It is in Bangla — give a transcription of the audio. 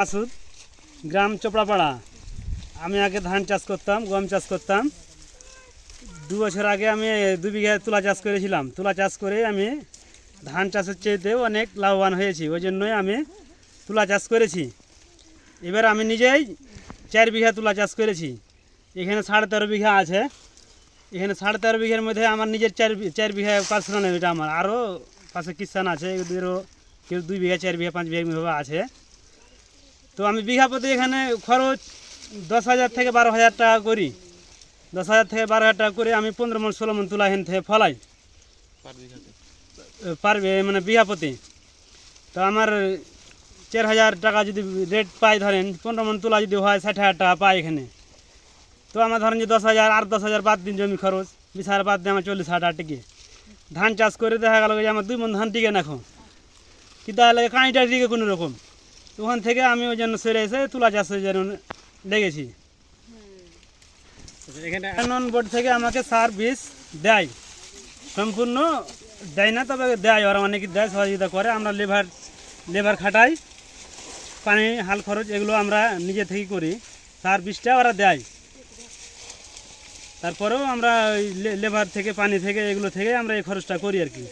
মাসুদ গ্রাম চোপড়াপাড়া। আমি আগে ধান চাষ করতাম, গম চাষ করতাম। দু বছর আগে আমি দু বিঘা তুলা চাষ করেছিলাম। তুলা চাষ করে আমি ধান চাষের চেয়েতেও অনেক লাভবান হয়েছি। ওই জন্যই আমি তুলা চাষ করেছি। এবার আমি নিজেই চার বিঘা তুলা চাষ করেছি। এখানে সাড়ে তেরো বিঘা আছে। এখানে সাড়ে তেরো বিঘার মধ্যে আমার নিজের চার চার বিঘা পার্সোনাল এটা আমার। আরও পাশে কিষান আছে, এদেরও কেউ দুই বিঘা, চার বিঘা, পাঁচ বিঘা আছে। তো আমি বিঘা প্রতি এখানে খরচ দশ হাজার থেকে বারো হাজার টাকা করি। দশ হাজার থেকে বারো হাজার টাকা করে আমি পনেরো মন ষোলো মন তুলা এখান থেকে ফলাই। পারবে মানে বিঘা প্রতি। তো আমার চার হাজার টাকা যদি রেট পাই ধরেন পনেরো মন তুলা যদি হয় ষাট হাজার টাকা পাই এখানে। তো আমার ধরেন যে দশ হাজার আর দশ হাজার বাদ দিন জমি খরচ বিশ হাজার বাদ দিয়ে আমার চল্লিশ হাজার টাকা ধান চাষ করে দেখা গেল যে আমার দুই মন ধান টিকে না এখন। কিন্তু তাহলে কাঁইটা টিকে কোনো রকম। ওখান থেকে আমি ওই জন্য সেরে এসে তুলা চাষের যেন লেগেছি। এখানে নন বোর্ড থেকে আমাকে সার বীজ দেয়। সম্পূর্ণ দেয় না তবে দেয় ওরা অনেকে দেয় সহযোগিতা করে। আমরা লেবার লেবার খাটাই পানি হাল খরচ এগুলো আমরা নিজে থেকেই করি। সার বীজটা ওরা দেয়। তারপরেও আমরা ওই লেবার থেকে পানি থেকে এগুলো থেকে আমরা এই খরচটা করি আর কি।